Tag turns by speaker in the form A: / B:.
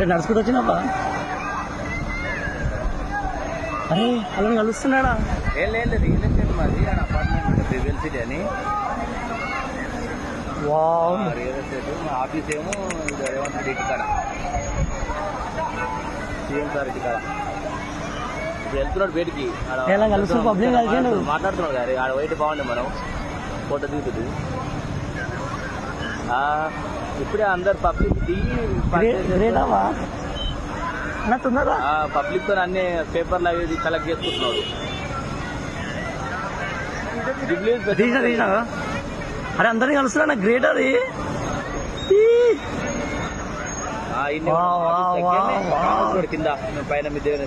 A: అరే నడుచుకుంటూ వచ్చినావా? అరే అలా కలుస్తున్నాడా
B: ఏం లేదు రియల్ ఎస్టేట్ మాది. ఆడ అపార్ట్మెంట్ ఉంటుంది రివెల్ సిటీ అని.
A: వావ్.
B: ఆ రియల్ ఎస్టేట్. మా ఆఫీస్ ఏమో ఇది రేవంత్ రెడ్డి ఇంటికాడ సీఎం సార్ వెళ్తున్నాడు బయటికి.
A: ఎలా కలిసిండు?
B: మాట్లాడుతున్నాడు గారి ఆడ వైట్ బాగుండే మనం. ఫోటో దిగుతుంది. ఇప్పుడే అందరు పబ్లిక్ దిగి
A: గ్రేటావా? అన్న తొందరగా
B: పబ్లిక్తో అన్ని పేపర్లు అవి కలెక్ట్ పెద్ద-
A: తీసా తీసా. అరే అందరినీ కలుస్తున్నా గ్రేట్ అది.
B: కింద పైన మీ దగ్గర